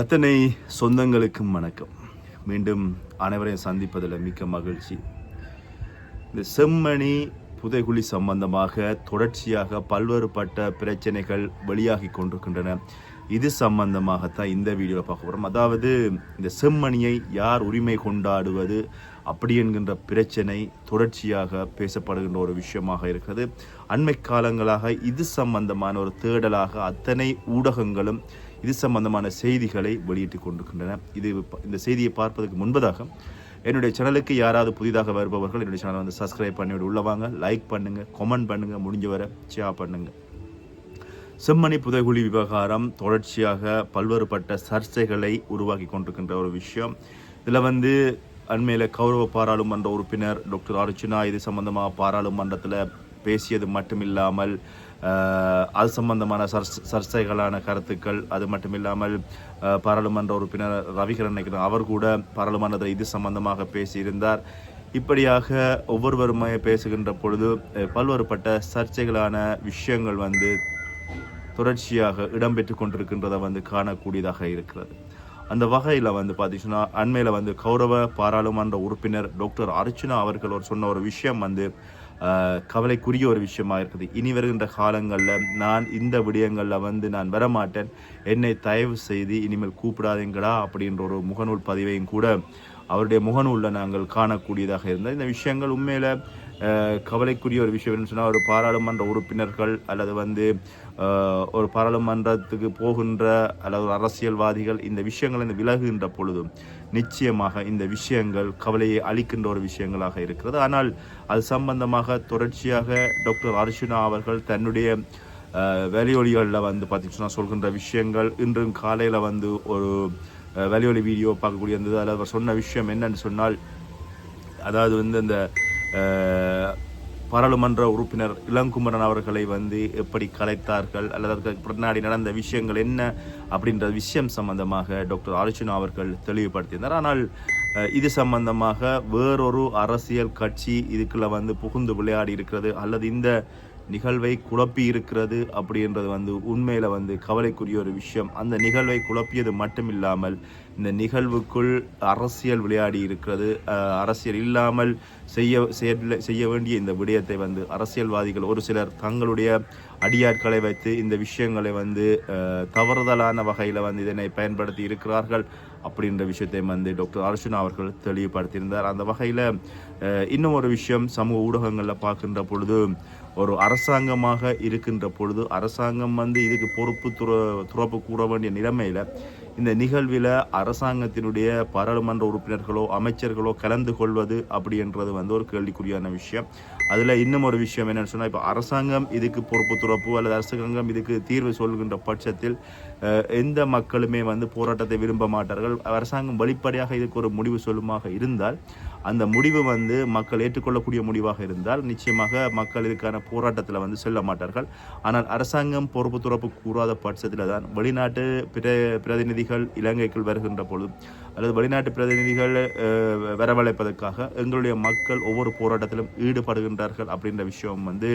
அத்தனை சொந்தங்களுக்கும் வணக்கம். மீண்டும் அனைவரையும் சந்திப்பதில் மிக்க மகிழ்ச்சி. இந்த செம்மணி புதைகுழி சம்பந்தமாக தொடர்ச்சியாக பல்வேறுபட்ட பிரச்சனைகள் வெளியாகி கொண்டிருக்கின்றன. இது சம்பந்தமாகத்தான் இந்த வீடியோவில் பார்க்க போகிறோம் அதாவது இந்த செம்மணியை யார் உரிமை கொண்டாடுவது அப்படி என்கின்ற பிரச்சனை தொடர்ச்சியாக பேசப்படுகின்ற ஒரு விஷயமாக இருக்கிறது. அண்மை காலங்களாக இது சம்பந்தமான ஒரு தேடலாக அத்தனை ஊடகங்களும் இது சம்பந்தமான செய்திகளை வெளியிட்டு கொண்டிருக்கின்றன. இது இந்த செய்தியை பார்ப்பதற்கு முன்பதாக என்னுடைய சேனலுக்கு யாராவது புதிதாக வருபவர்கள் என்னுடைய சேனலை வந்து சப்ஸ்கிரைப் பண்ணிவிட்டு உள்ள வாங்க. லைக் பண்ணுங்க கமெண்ட் பண்ணுங்க முடிஞ்ச வர ஷேர் பண்ணுங்க. செம்மணி புதைகுழி விவகாரம் தொடர்ச்சியாக பல்வேறுபட்ட சர்ச்சைகளை உருவாக்கி கொண்டிருக்கின்ற ஒரு விஷயம். இதில் வந்து அண்மையில் கௌரவ பாராளுமன்ற உறுப்பினர் டாக்டர் அர்ச்சுனா இது சம்பந்தமாக பாராளுமன்றத்தில் பேசியது மட்டுமில்லாமல் அது சம்பந்தமான சர்ச் சர்ச்சைகளான கருத்துக்கள் அது மட்டுமில்லாமல் பாராளுமன்ற உறுப்பினர் ரவிகரன் நினைக்கிறேன் அவர் கூட பாராளுமன்றத்தில் இது சம்பந்தமாக பேசியிருந்தார். இப்படியாக ஒவ்வொருவருமே பேசுகின்ற பொழுது பல்வேறுபட்ட சர்ச்சைகளான விஷயங்கள் வந்து தொடர்ச்சியாக இடம்பெற்று கொண்டிருக்கின்றதை வந்து காணக்கூடியதாக இருக்கிறது. அந்த வகையில் வந்து பார்த்தீங்கன்னா அண்மையில் வந்து கௌரவ பாராளுமன்ற உறுப்பினர் டாக்டர் அர்ச்சுனா அவர்கள் ஒரு சொன்ன ஒரு விஷயம் வந்து கவலைக்குரிய ஒரு விஷயமா இருக்குது. இனி வருகின்ற காலங்களில் நான் இந்த விடயங்களில் வந்து நான் வரமாட்டேன். என்னை தயவு செய்து இனிமேல் கூப்பிடாதீங்களா அப்படின்ற ஒரு முகநூல் பதிவையும் கூட அவருடைய முகநூலில் நாங்கள் காணக்கூடியதாக இருந்தது. இந்த விஷயங்கள் உண்மையில் கவலைக்குரிய ஒரு விஷயம் என்னன்னு சொன்னால் ஒரு பாராளுமன்ற உறுப்பினர்கள் அல்லது வந்து ஒரு பாராளுமன்றத்துக்கு போகின்ற அல்லது ஒரு அரசியல்வாதிகள் இந்த விஷயங்கள் இந்த விலகுகின்ற பொழுதும் நிச்சயமாக இந்த விஷயங்கள் கவலையை அளிக்கின்ற ஒரு விஷயங்களாக இருக்கிறது. ஆனால் அது சம்பந்தமாக தொடர்ச்சியாக டாக்டர் அர்ஜுனா அவர்கள் தன்னுடைய வெளியொலிகளில் வந்து பார்த்தீங்கன்னா சொல்கின்ற விஷயங்கள் இன்றும் காலையில் வந்து ஒரு வெளியொலி வீடியோ பார்க்கக்கூடிய இருந்தது. அதில் அவர் சொன்ன விஷயம் என்னன்னு சொன்னால் அதாவது வந்து இந்த பாராளுமன்ற உறுப்பினர் இளங்குமரன் அவர்களை வந்து எப்படி கலைத்தார்கள் அல்லது அதற்கு பின்னாடி நடந்த விஷயங்கள் என்ன அப்படின்ற விஷயம் சம்பந்தமாக டாக்டர் அர்ஜுனா அவர்கள் தெளிவுபடுத்தியிருந்தார். ஆனால் இது சம்பந்தமாக வேறொரு அரசியல் கட்சி இதுக்குள்ள வந்து புகுந்து விளையாடி இருக்கிறது அல்லது இந்த நிகழ்வை குழப்பி இருக்கிறது அப்படின்றது வந்து உண்மையில் வந்து கவலைக்குரிய ஒரு விஷயம். அந்த நிகழ்வை குழப்பியது மட்டும் இல்லாமல் இந்த நிகழ்வுக்குள் அரசியல் விளையாடி இருக்கிறது. அரசியல் இல்லாமல் செய்ய செய்ய- செய்ய வேண்டிய இந்த விடயத்தை வந்து அரசியல்வாதிகள் ஒரு சிலர் தங்களுடைய அடியாட்களை வைத்து இந்த விஷயங்களை வந்து தவறுதலான வகையில் வந்து இதனை பயன்படுத்தி இருக்கிறார்கள் அப்படின்ற விஷயத்தை வந்து டாக்டர் அர்ஜுனா அவர்கள் தெளிவுபடுத்தியிருந்தார். அந்த வகையில் இன்னும் ஒரு விஷயம் சமூக ஊடகங்களில் பார்க்கின்ற பொழுது ஒரு அரசாங்கமாக இருக்கின்ற பொழுது அரசாங்கம் வந்து இதுக்கு பொறுப்பு துற துறப்பு கூற வேண்டிய நிலைமையில் இந்த நிகழ்வில் அரசாங்கத்தினுடைய பாராளுமன்ற உறுப்பினர்களோ அமைச்சர்களோ கலந்து கொள்வது அப்படின்றது வந்து ஒரு கேள்விக்குரியான விஷயம். அதில் இன்னும் ஒரு விஷயம் என்னென்னு சொன்னால் இப்போ அரசாங்கம் இதுக்கு பொறுப்பு துறப்பு அல்லது அரசாங்கம் இதுக்கு தீர்வு சொல்கின்ற பட்சத்தில் எந்த மக்களுமே வந்து போராட்டத்தை விரும்ப மாட்டார்கள். அரசாங்கம் வெளிப்படையாக இதுக்கு ஒரு முடிவு சொல்லுமாக இருந்தால் அந்த முடிவு வந்து மக்கள் ஏற்றுக்கொள்ளக்கூடிய முடிவாக இருந்தால் நிச்சயமாக மக்கள் இதுக்கான போராட்டத்தில் வந்து செல்ல மாட்டார்கள். ஆனால் அரசாங்கம் பொறுப்பு துறப்பு கூறாத பட்சத்தில் தான் வெளிநாட்டு பிர பிரதிநிதிகள் இலங்கைக்குள் வருகின்ற பொழுது அல்லது வெளிநாட்டு பிரதிநிதிகள் அஹ், வரவழைப்பதற்காக எங்களுடைய மக்கள் ஒவ்வொரு போராட்டத்திலும் ஈடுபடுகின்றார்கள் அப்படின்ற விஷயம் வந்து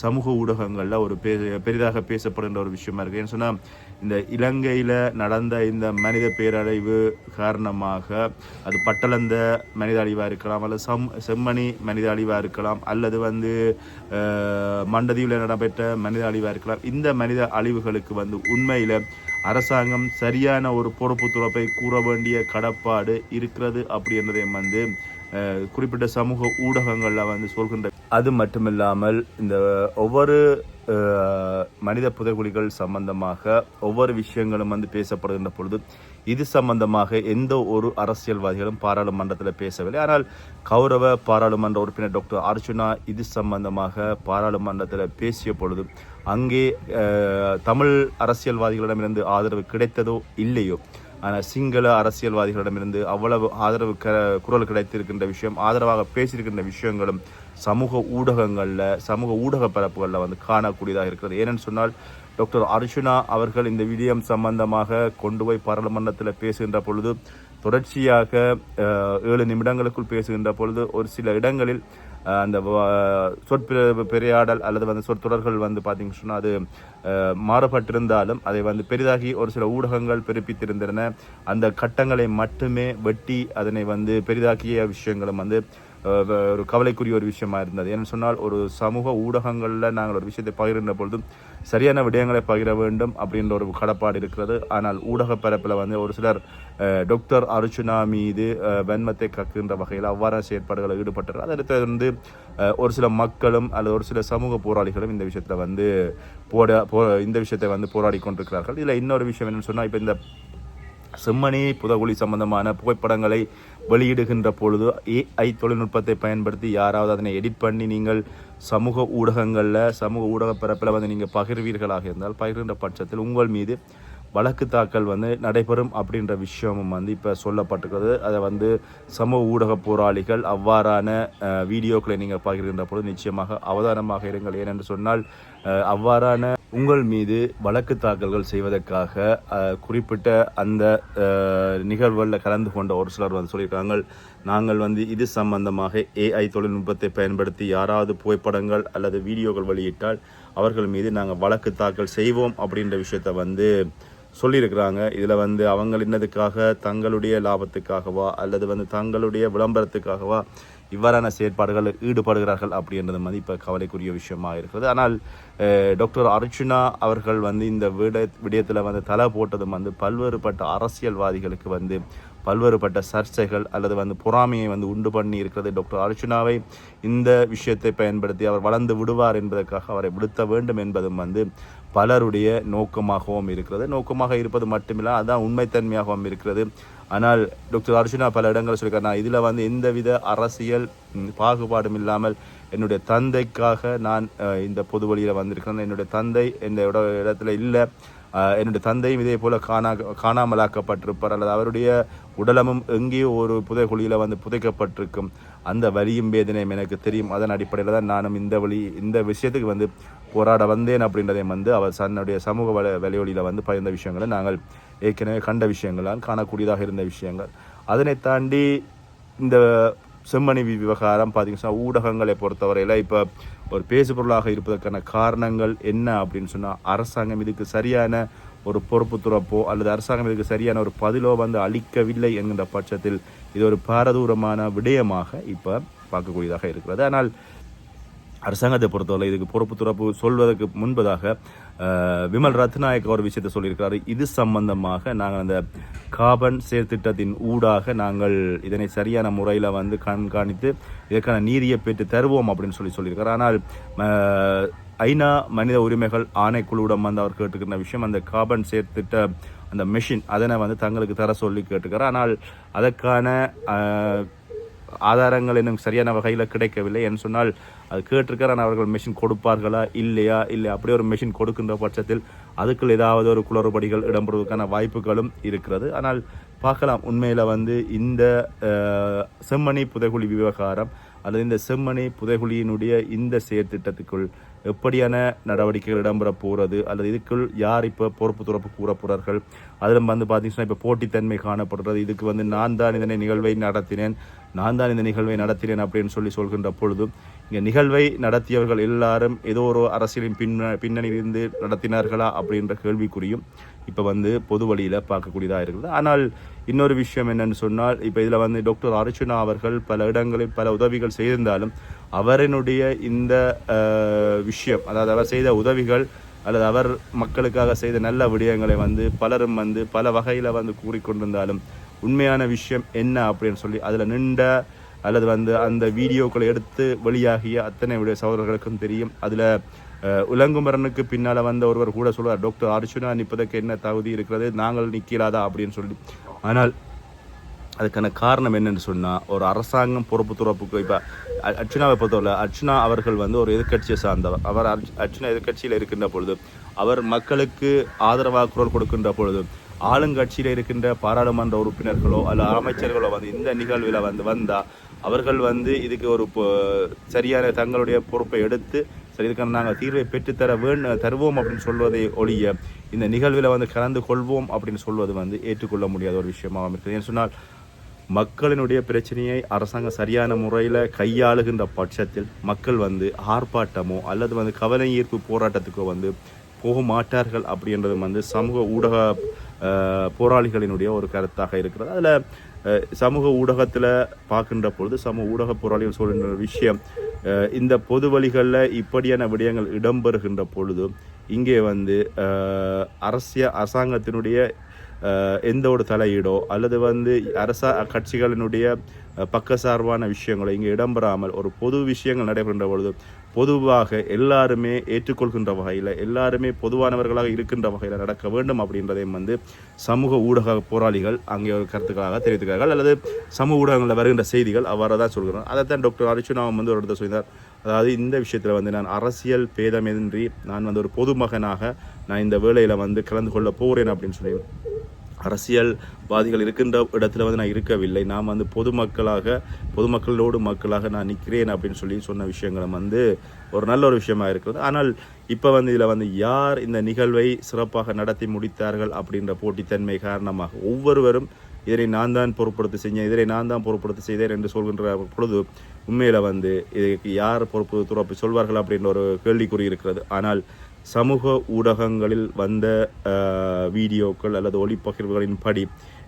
சமூக ஊடகங்களில் ஒரு பெ பெரிதாக பேசப்படுகின்ற ஒரு விஷயமா இருக்குது ஏன்னு சொன்னால் இந்த இலங்கையில் நடந்த இந்த மனித பேரழிவு காரணமாக அது பட்டளந்த மனித அழிவாக இருக்கலாம் அல்லது சம் செம்மணி மனித அழிவாக இருக்கலாம் அல்லது வந்து மண்டதியில் மண்டதீவில் நடைபெற்ற மனித அழிவாக இருக்கலாம். இந்த மனித அழிவுகளுக்கு வந்து உண்மையில் அரசாங்கம் சரியான ஒரு பொறுப்பு துறப்பை கூற வேண்டிய கடப்பாடு இருக்கிறது அப்படின்றதையும் வந்து குறிப்பிட்ட சமூக ஊடகங்களில் வந்து சொல்கின்ற அது மட்டுமில்லாமல் இந்த ஒவ்வொரு மனித புதைகுழிகள் சம்பந்தமாக ஒவ்வொரு விஷயங்களும் வந்து பேசப்படுகின்ற பொழுது இது சம்பந்தமாக எந்த ஒரு அரசியல்வாதிகளும் பாராளுமன்றத்தில் பேசவில்லை. ஆனால் கௌரவ பாராளுமன்ற உறுப்பினர் டாக்டர் அர்ஜுனா இது சம்பந்தமாக பாராளுமன்றத்தில் பேசிய பொழுது அங்கே தமிழ் அரசியல்வாதிகளிடமிருந்து ஆதரவு கிடைத்ததோ இல்லையோ? ஆனால் சிங்கள அரசியல்வாதிகளிடமிருந்து அவ்வளவு ஆதரவு க குரல் கிடைத்திருக்கின்ற விஷயம் ஆதரவாக பேசியிருக்கின்ற விஷயங்களும் சமூக ஊடகங்களில் சமூக ஊடக பரப்புகளில் வந்து காணக்கூடியதாக இருக்கிறது. ஏனென்னு சொன்னால் டாக்டர் அர்ஜுனா அவர்கள் இந்த விடயம் சம்பந்தமாக கொண்டு போய் பாராளுமன்றத்தில் பேசுகின்ற பொழுது தொடர்ச்சியாக ஏழு நிமிடங்களுக்குள் பேசுகின்ற பொழுது ஒரு சில இடங்களில் அந்த வ- அல்லது வந்து சொற்றொடர்கள் வந்து பார்த்தீங்கன்னு சொன்னால் அது மாறுபட்டிருந்தாலும் அதை வந்து பெரிதாகி ஒரு சில ஊடகங்கள் பிறப்பித்திருந்தன அந்த கட்டங்களை மட்டுமே வெட்டி அதனை வந்து பெரிதாக்கிய விஷயங்களும் வந்து ஒரு கவலைக்குரிய ஒரு விஷயமா இருந்தது. ஏன்னு சொன்னால் ஒரு சமூக ஊடகங்களில் நாங்கள் ஒரு விஷயத்தை பகிர்ந்த பொழுதும் சரியான விடயங்களை பகிர வேண்டும் அப்படின்ற ஒரு கடப்பாடு இருக்கிறது. ஆனால் ஊடக பரப்பில் வந்து ஒரு சிலர் டாக்டர் அர்ச்சுனா மீது வெண்மத்தை வன்மத்தை கக்குகின்ற வகையில் அவ்வாறான செயற்பாடுகளில் ஈடுபட்டார் அதை வந்து ஒரு சில மக்களும் அல்லது ஒரு சில சமூக போராளிகளும் இந்த விஷயத்தில் வந்து போட போ இந்த விஷயத்தை வந்து போராடி கொண்டிருக்கிறார்கள். இதில் இன்னொரு விஷயம் என்னென்னு சொன்னால் இப்போ இந்த செம்மணி புதகுழி சம்பந்தமான புகைப்படங்களை வெளியிடுகின்ற பொழுது ஏஐ தொழில்நுட்பத்தை பயன்படுத்தி யாராவது அதனை எடிட் பண்ணி நீங்கள் சமூக ஊடகங்களில் சமூக ஊடக பிறப்பில் வந்து நீங்கள் பகிர்வீர்களாக இருந்தால் பகிர்கின்ற பட்சத்தில் உங்கள் மீது வழக்கு தாக்கல் வந்து நடைபெறும் அப்படின்ற விஷயமும் வந்து இப்போ சொல்லப்பட்டிருக்கிறது. அதை வந்து சமூக ஊடக போராளிகள் அவ்வாறான வீடியோக்களை நீங்கள் பகிர்கின்ற பொழுது நிச்சயமாக அவதானமாக இருங்கள். ஏனென்று சொன்னால் அவ்வாறான உங்கள் மீது வழக்கு தாக்கல்கள் செய்வதற்காக குறிப்பிட்ட அந்த நிகழ்வுகளில் கலந்து கொண்ட ஒரு சிலர் வந்து சொல்லியிருக்காங்க. நாங்கள் வந்து இது சம்பந்தமாக ஏஐ தொழில்நுட்பத்தை பயன்படுத்தி யாராவது புகைப்படங்கள் அல்லது வீடியோக்கள் வெளியிட்டால் அவர்கள் மீது நாங்கள் வழக்கு தாக்கல் செய்வோம் அப்படின்ற விஷயத்தை வந்து சொல்லியிருக்கிறாங்க. இதில் வந்து அவங்க என்னதுக்காக தங்களுடைய லாபத்துக்காகவா அல்லது வந்து தங்களுடைய விளம்பரத்துக்காகவா இவ்வாறான செயற்பாடுகள் ஈடுபடுகிறார்கள் அப்படின்றது வந்து இப்போ கவலைக்குரிய விஷயமா இருக்கிறது. ஆனால் டாக்டர் அர்ஜுனா அவர்கள் வந்து இந்த விட விடயத்தில் வந்து தலை போட்டதும் வந்து பல்வேறுபட்ட அரசியல்வாதிகளுக்கு வந்து பல்வேறுபட்ட சர்ச்சைகள் அல்லது வந்து பொறாமையை வந்து உண்டு பண்ணி இருக்கிறது டாக்டர் அர்ஜுனாவை. இந்த விஷயத்தை பயன்படுத்தி அவர் வளர்ந்து விடுவார் என்பதற்காக அவரை விடுத்த வேண்டும் என்பதும் வந்து பலருடைய நோக்கமாகவும் இருக்கிறது. நோக்கமாக இருப்பது மட்டுமில்லை அதுதான் உண்மைத்தன்மையாகவும் இருக்கிறது. ஆனால் டாக்டர் அர்ஜுனா பல இடங்கள் சொல்லியிருக்காரு நான் இதில் வந்து எந்தவித அரசியல் பாகுபாடும் இல்லாமல் என்னுடைய தந்தைக்காக நான் இந்த பொது வழியில் வந்திருக்கிறேன். என்னுடைய தந்தை இந்த இடத்துல இல்லை. என்னுடைய தந்தையும் இதே போல் காணா காணாமலாக்கப்பட்டிருப்பார். அல்லது அவருடைய உடலமும் எங்கேயோ ஒரு புதைகுழியில் வந்து புதைக்கப்பட்டிருக்கும். அந்த வலியும் வேதனையும் எனக்கு தெரியும். அதன் அடிப்படையில் தான் நானும் இந்த வழி இந்த விஷயத்துக்கு வந்து போராட வந்தேன் அப்படின்றதையும் வந்து அவர் தன்னுடைய சமூக வல வலையொலியில் வந்து பகிர்ந்த விஷயங்களை நாங்கள் ஏற்கனவே கண்ட விஷயங்களால் காணக்கூடியதாக இருந்த விஷயங்கள். அதனை தாண்டி இந்த செம்மணி வி- விவகாரம் பார்த்தீங்கன்னா ஊடகங்களை பொறுத்தவரையில் இப்போ ஒரு பேசுபொருளாக இருப்பதற்கான காரணங்கள் என்ன அப்படின்னு சொன்னால் அரசாங்கம் இதுக்கு சரியான ஒரு பொறுப்பு துறப்போ அல்லது அரசாங்கம் இதுக்கு சரியான ஒரு பதிலோ வந்து அளிக்கவில்லை என்கின்ற பட்சத்தில் இது ஒரு பாரதூரமான விடயமாக இப்போ பார்க்கக்கூடியதாக இருக்கிறது. ஆனால் அரசாங்கத்தை பொறுத்தவரை இதுக்கு பொறுப்பு துறப்பு சொல்வதற்கு முன்பதாக விமல் ரத்நாயக் ஒரு விஷயத்தை சொல்லியிருக்காரு இது சம்பந்தமாக நாங்கள் அந்த காபன் செயற்திட்டத்தின் ஊடாக நாங்கள் இதனை சரியான முறையில் வந்து கண்காணித்து இதற்கான நீதியை பெற்று தருவோம் அப்படின்னு சொல்லி சொல்லியிருக்காரு. ஆனால் ஐநா மனித உரிமைகள் ஆணைக்குழுவிடம் வந்து அவர் கேட்டுக்கிற விஷயம் அந்த காபன் சேர்த்திட்ட அந்த மெஷின் அதனை வந்து தங்களுக்கு தர சொல்லி கேட்டுக்கிறார் ஆனால் அதற்கான ஆதாரங்கள் இன்னும் சரியான வகையில் கிடைக்கவில்லை என்று சொன்னால் அது கேட்டிருக்கார் ஆனால் அவர்கள் மெஷின் கொடுப்பார்களா இல்லையா இல்லை அப்படி ஒரு மெஷின் கொடுக்கின்ற பட்சத்தில் அதுக்குள் ஏதாவது ஒரு குளறுபடிகள் இடம்பெறுவதற்கான வாய்ப்புகளும் இருக்கிறது. ஆனால் பார்க்கலாம் உண்மையில் வந்து இந்த செம்மணி புதைகுழி விவகாரம் அல்லது இந்த செம்மணி புதைகுழியினுடைய இந்த செயற்திட்டத்துக்குள் எப்படியான நடவடிக்கைகள் இடம்பெற போகிறது அல்லது இதுக்குள் யார் இப்போ பொறுப்பு துறப்பு கூற போகிறார்கள் அதில் வந்து பார்த்தீங்கன்னா இப்போ போட்டித்தன்மை காணப்படுறது இதுக்கு வந்து நான் தான் இதனை நிகழ்வை நடத்தினேன் நான் தான் இந்த நிகழ்வை நடத்தினேன் அப்படின்னு சொல்லி சொல்கின்ற பொழுதும் இங்கே நிகழ்வை நடத்தியவர்கள் எல்லாரும் ஏதோ ஒரு அரசியலின் பின்ன பின்னணியிலிருந்து நடத்தினார்களா அப்படின்ற கேள்விக்குறியும் இப்போ வந்து பொது வழியில் பார்க்கக்கூடியதாக இருக்குது. ஆனால் இன்னொரு விஷயம் என்னன்னு சொன்னால் இப்போ இதில் வந்து டாக்டர் அர்ச்சுனா அவர்கள் பல இடங்களில் பல உதவிகள் செய்திருந்தாலும் அவரினுடைய இந்த விஷயம் அதாவது அவர் செய்த உதவிகள் அல்லது அவர் மக்களுக்காக செய்த நல்ல விடயங்களை வந்து பலரும் வந்து பல வகையில் வந்து கூறிக்கொண்டிருந்தாலும் உண்மையான விஷயம் என்ன அப்படின்னு சொல்லி அதில் நின்ற அல்லது வந்து அந்த வீடியோக்களை எடுத்து வெளியாகிய அத்தனை விட சகோதரர்களுக்கும் தெரியும். அதில் உலங்குமரனுக்கு பின்னால் வந்த ஒருவர் கூட சொல்வார் டாக்டர் அர்ச்சுனா நிற்பதற்கு என்ன தகுதி இருக்கிறது? நாங்கள் நிற்கலாதா அப்படின்னு சொல்லி. ஆனால் அதுக்கான காரணம் என்னென்னு சொன்னால் ஒரு அரசாங்கம் பொறுப்பு துறப்புக்கு இப்போ அர்ச்சுனாவை பொறுத்தவரை அர்ச்சுனா அவர்கள் வந்து ஒரு எதிர்க்கட்சியை சார்ந்தவர். அவர் அர்ச்- அர்ச்சுனா எதிர்க்கட்சியில் இருக்கின்ற பொழுது அவர் மக்களுக்கு ஆதரவாக குரல் கொடுக்கின்ற பொழுது ஆளுங்கட்சியில் இருக்கின்ற பாராளுமன்ற உறுப்பினர்களோ அல்ல அமைச்சர்களோ வந்து இந்த நிகழ்வில் வந்து வந்தால் அவர்கள் வந்து இதுக்கு ஒரு பொ- சரியான தங்களுடைய பொறுப்பை எடுத்து சரி இதுக்கான நாங்கள் தீர்வை பெற்றுத்தர வேண் தருவோம் அப்படின்னு சொல்வதை ஒழிய இந்த நிகழ்வில் வந்து கலந்து கொள்வோம் அப்படின்னு சொல்வது வந்து ஏற்றுக்கொள்ள முடியாத ஒரு விஷயமாக இருக்குது. ஏன்னு சொன்னால் மக்களினுடைய பிரச்சனையை அரசாங்கம் சரியான முறையில் கையாளுகின்ற பட்சத்தில் மக்கள் வந்து ஆர்ப்பாட்டமோ அல்லது வந்து கவலை ஈர்ப்பு போராட்டத்துக்கோ வந்து போக மாட்டார்கள் அப்படின்றது வந்து சமூக ஊடக போராளிகளினுடைய ஒரு கருத்தாக இருக்கிறது. அதில் சமூக ஊடகத்தில் பார்க்கின்ற பொழுது சமூக ஊடக போராளிகள் சொல்கின்ற விஷயம் இந்த பொது வழிகளில் இப்படியான விடயங்கள் இடம்பெறுகின்ற பொழுது இங்கே வந்து அரசிய அரசாங்கத்தினுடைய எந்த ஒரு தலையீடோ அல்லது வந்து அரச கட்சிகளினுடைய பக்க சார்பான விஷயங்களோ இங்கே இடம்பெறாமல் ஒரு பொது விஷயங்கள் நடைபெறுகின்ற பொழுது பொதுவாக எல்லாருமே ஏற்றுக்கொள்கின்ற வகையில் எல்லாருமே பொதுவானவர்களாக இருக்கின்ற வகையில் நடக்க வேண்டும் அப்படின்றதையும் வந்து சமூக ஊடக போராளிகள் அங்கே ஒரு கருத்துக்களாக தெரிவித்துக்கிறார்கள் அல்லது சமூக ஊடகங்களில் வருகின்ற செய்திகள் அவ்வாறு தான் சொல்கிறோம். தான் டாக்டர் அர்ச்சுனாவும் வந்து ஒரு இடத்துல சொல்லியிருந்தார். அதாவது இந்த விஷயத்தில் வந்து நான் அரசியல் பேதமின்றி நான் வந்து ஒரு பொதுமகனாக நான் இந்த வேலையில் வந்து கலந்து கொள்ள போகிறேன் அப்படின்னு சொல்லி. அரசியல்வாதிகள் இருக்கின்ற இடத்துல வந்து நான் இருக்கவில்லை. நான் வந்து பொதுமக்களாக பொதுமக்களோடு மக்களாக நான் நிற்கிறேன் அப்படின்னு சொல்லி சொன்ன விஷயங்களும் வந்து ஒரு நல்ல ஒரு விஷயமா இருக்கிறது. ஆனால் இப்போ வந்து இதில் வந்து யார் இந்த நிகழ்வை சிறப்பாக நடத்தி முடித்தார்கள் அப்படின்ற போட்டித்தன்மை காரணமாக ஒவ்வொருவரும் இதனை நான் தான் பொருட்படுத்தி செஞ்சேன் இதனை நான் தான் பொருட்படுத்தி செய்தேன் என்று சொல்கின்ற பொழுது உண்மையில் வந்து இதுக்கு யார் பொறுப்பு துறப்பு சொல்வார்கள் அப்படின்ற ஒரு கேள்விக்குறி இருக்கிறது. ஆனால் சமூக ஊடகங்களில் வந்த வீடியோக்கள் அல்லது ஒளிப்பகிர்வுகளின் படி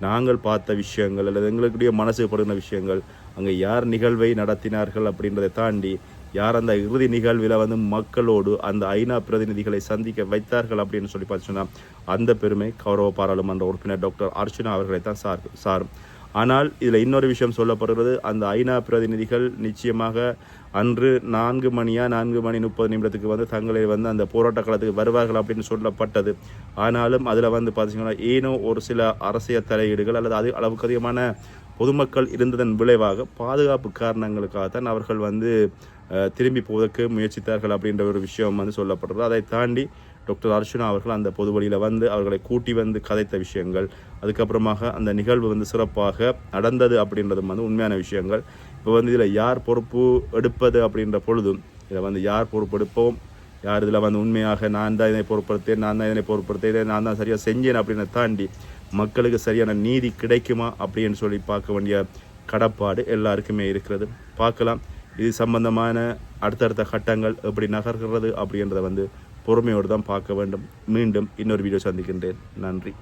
நாங்கள் பார்த்த விஷயங்கள் அல்லது எங்களுடைய மனசு படுகிற விஷயங்கள் அங்கே யார் நிகழ்வை நடத்தினார்கள் அப்படின்றதை தாண்டி யார் அந்த இறுதி நிகழ்வில் வந்து மக்களோடு அந்த ஐநா பிரதிநிதிகளை சந்திக்க வைத்தார்கள் அப்படின்னு சொல்லி பார்த்தீங்கன்னா அந்த பெருமை கௌரவ பாராளுமன்ற உறுப்பினர் டாக்டர் அர்ச்சனா அவர்களை தான் சார் சாரும் ஆனால் இதில் இன்னொரு விஷயம் சொல்லப்படுகிறது. அந்த ஐநா பிரதிநிதிகள் நிச்சயமாக அன்று நான்கு மணியா நான்கு மணி முப்பது நிமிடத்துக்கு வந்து தங்களை வந்து அந்த போராட்ட காலத்துக்கு வருவார்கள் அப்படின்னு சொல்லப்பட்டது. ஆனாலும் அதில் வந்து பார்த்தீங்கன்னா ஏனோ ஒரு சில அரசியல் தலையீடுகள் அல்லது அது அளவுக்கு அதிகமான பொதுமக்கள் இருந்ததன் விளைவாக பாதுகாப்பு காரணங்களுக்காகத்தான் அவர்கள் வந்து திரும்பி போவதற்கு முயற்சித்தார்கள் அப்படின்ற ஒரு விஷயம் வந்து சொல்லப்படுறது அதை தாண்டி டாக்டர் அர்ச்சுனா அவர்கள் அந்த பொது வழியில் வந்து அவர்களை கூட்டி வந்து கதைத்த விஷயங்கள் அதுக்கப்புறமாக அந்த நிகழ்வு வந்து சிறப்பாக நடந்தது அப்படின்றதும் வந்து உண்மையான விஷயங்கள். இப்போ வந்து இதில் யார் பொறுப்பு எடுப்பது அப்படின்ற பொழுதும் இதில் வந்து யார் பொறுப்பெடுப்போம் யார் இதில் வந்து உண்மையாக நான் தான் இதனை பொருட்படுத்தேன் நான் தான் இதனை பொருட்படுத்தேன் நான் தான் சரியாக செஞ்சேன் அப்படின்னு தாண்டி மக்களுக்கு சரியான நீதி கிடைக்குமா அப்படின்னு சொல்லி பார்க்க வேண்டிய கடப்பாடு எல்லாருக்குமே இருக்கிறது. பார்க்கலாம். இது சம்பந்தமான அடுத்தடுத்த கட்டங்கள் எப்படி நகர்கிறது அப்படின்றத வந்து பொறுமையோடு தான் பார்க்க வேண்டும். மீண்டும் இன்னொரு வீடியோ சந்திக்கின்றேன். நன்றி.